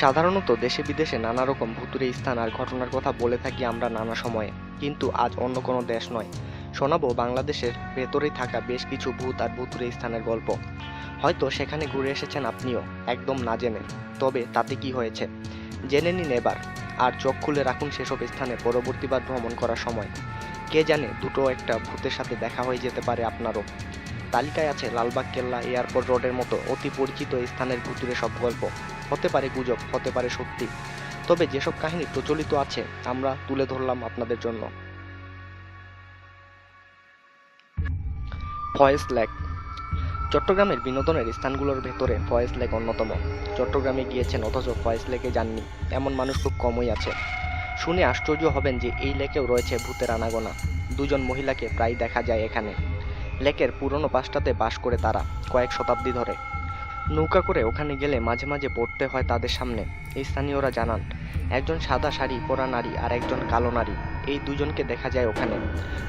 সাধারণত দেশে বিদেশে নানা রকম ভুতুরে স্থান আর ঘটনার কথা বলে থাকি আমরা নানা সময়ে, কিন্তু আজ অন্য কোনো দেশ নয়। শোনাবো বাংলাদেশের ভেতরেই থাকা বেশ কিছু ভূত আর ভুতুরে স্থানের গল্প। হয়তো সেখানে ঘুরে এসেছেন আপনিও, একদম না জেনে। তবে তাতে কি হয়েছে? জেনে নিন এবার, আর চোখ খুলে রাখুন সেসব স্থানে পরবর্তীবার ভ্রমণ করার সময়। কে জানে দুটো একটা ভূতের সাথে দেখা হয়ে যেতে পারে আপনারও। তালিকায় আছে লালবাগ, কেল্লা এয়ারপোর্ট রোডের মতো অতি পরিচিত স্থানের ভুতুরে সব গল্প। হতে পারে গুজব, হতে পারে সত্যি। তবে যেসব কাহিনী প্রচলিত আছে, আমরা তুলে ধরলাম আপনাদের জন্য। Foy's lake. চট্টগ্রামের বিনোদনের স্থানগুলোর ভেতরে ফয়েস লেক অন্যতম। চট্টগ্রামে গিয়েছেন অথচ ফয়েস লেকে যাননি। এমন মানুষ খুব কমই আছে। শুনে আশ্চর্য হবেন যে এই লেকেও রয়েছে ভূতের আনাগোনা। দুজন মহিলাকে প্রায় দেখা যায় এখানে। লেকের পুরনো পাশটাতে বাস করে তারা কয়েক শতাব্দী ধরে। নৌকা করে ওখানে গেলে মাঝে মাঝে পড়তে হয় তাদের সামনে এই স্থানীয়রা জানান। একজন সাদা শাড়ি, পরা নারী আর একজন কালো নারী, এই দুজনকে দেখা যায় ওখানে।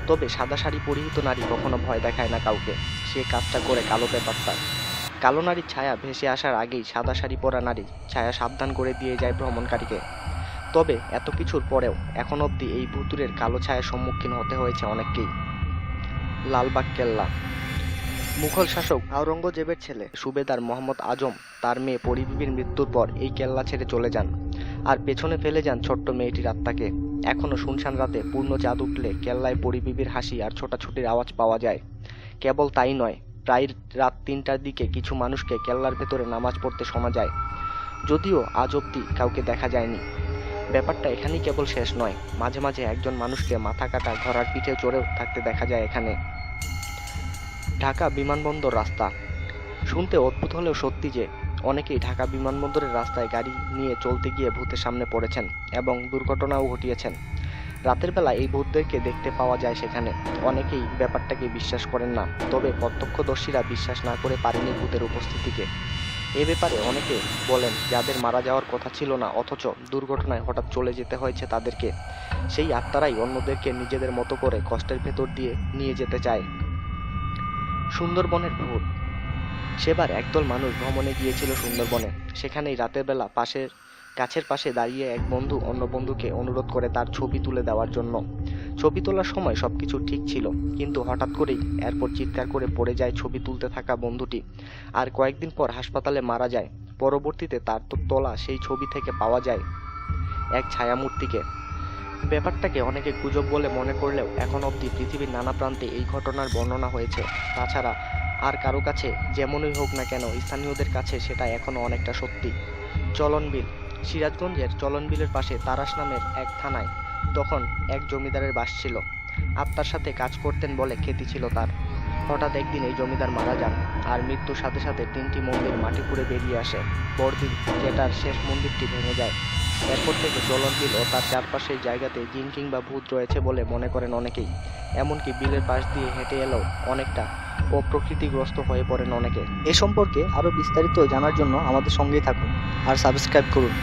তবে সাদা শাড়ি পরিহিত নারী কখনো ভয় দেখায় না কাউকে, সে কাজটা করে কালো পেপারটার কালো নারীর ছায়া ভেসে আসার আগেই সাদা শাড়ি পরা নারী ছায়া সাবধান করে দিয়ে যায় ভ্রমণকারীকে। তবে এত কিছুর পরেও এখন অবধি এই ভুতুরের কালো ছায়ার সম্মুখীন হতে হয়েছে অনেককেই। লালবাগ কেল্লা। মুঘল শাসক আওরঙ্গজেবের ছেলে সুবেদার মোহাম্মদ আজম, তার মেয়ে পরিবিবির মৃত্যুর পর এই কেল্লা ছেড়ে চলে যান আর পেছনে ফেলে যান ছোট্ট মেয়েটির আত্মাকে। এখনও শুনশান রাতে পূর্ণ চাঁদ উঠলে কেল্লায় পরিবিবির হাসি আর ছোটাছুটির আওয়াজ পাওয়া যায়। কেবল তাই নয়, প্রায় রাত তিনটার দিকে কিছু মানুষকে কেল্লার ভেতরে নামাজ পড়তে শোনা যায়। যদিও আজ অবধি কাউকে দেখা যায়নি। ব্যাপারটা এখানেই কেবল শেষ নয়, মাঝে মাঝে একজন মানুষকে মাথা কাটা, ঘোড়ার পিঠে চড়েও থাকতে দেখা যায় এখানে। ঢাকা বিমানবন্দর রাস্তা। শুনতে অদ্ভুত হলেও সত্যি যে, অনেকেই ঢাকা বিমানবন্দরের রাস্তায় গাড়ি নিয়ে চলতে গিয়ে ভূতের সামনে পড়েছেন এবং দুর্ঘটনাও ঘটিয়েছেন। রাতের বেলা এই ভূতদেরকে দেখতে পাওয়া যায় সেখানে। অনেকেই ব্যাপারটাকে বিশ্বাস করেন না, তবে প্রত্যক্ষদর্শীরা বিশ্বাস না করে পারেনি ভূতের উপস্থিতিকে। এ ব্যাপারে অনেকে বলেন, যাদের মারা যাওয়ার কথা ছিল না, অথচ দুর্ঘটনায় হঠাৎ চলে যেতে হয়েছে তাদেরকে। সেই আত্মারাই অন্যদেরকে নিজেদের মতো করে কষ্টের ভেতর দিয়ে নিয়ে যেতে চায়। সুন্দরবনের ভূত। সেবার একদল মানুষ ভ্রমণে গিয়েছিল সুন্দরবনে। সেখানেই রাতের বেলা পাশের, গাছের পাশে দাঁড়িয়ে এক বন্ধু অন্য বন্ধুকে অনুরোধ করে তার ছবি তুলে দেওয়ার জন্য। ছবি তোলার সময় সবকিছু ঠিক ছিল, কিন্তু হঠাৎ করেই এরপর চিৎকার করে পড়ে যায় ছবি তুলতে থাকা বন্ধুটি। আর কয়েকদিন পর হাসপাতালে মারা যায়। পরবর্তীতে তার তোলা সেই ছবি থেকে পাওয়া যায় এক ছায়ামূর্তিকে। ব্যাপারটাকে অনেকে গুজব বলে মনে করলেও এখন অবধি পৃথিবীর নানা প্রান্তে এই ঘটনার বর্ণনা হয়েছে। তাছাড়া আর কারও কাছে যেমনই হোক না কেন স্থানীয়দের কাছে সেটা এখনও অনেকটা সত্যি। চলনবিল, সিরাজগঞ্জের চলনবিলের পাশে তারাস নামের এক থানায় তখন এক জমিদারের বাস ছিল। আত্মার সাথে কাজ করতেন বলে খ্যাতি ছিল তার। হঠাৎ একদিন এই জমিদার মারা যান আর মৃত্যুর সাথে সাথে তিনটি মন্দির মাটি পুড়ে বেরিয়ে আসে। বড়দিন যেটার শেষ মন্দিরটি ভেঙে যায়। এরপর থেকে চলনবিল ও তার চারপাশের জায়গাতে জিন কিংবা ভূত রয়েছে বলে মনে করেন অনেকেই। এমনকি বিলের পাশ দিয়ে হেঁটে এলেও অনেকটা অপ্রকৃতিগ্রস্ত হয়ে পড়েন অনেকে। এ সম্পর্কে আরও বিস্তারিত জানার জন্য আমাদের সঙ্গেই থাকুন আর সাবস্ক্রাইব করুন।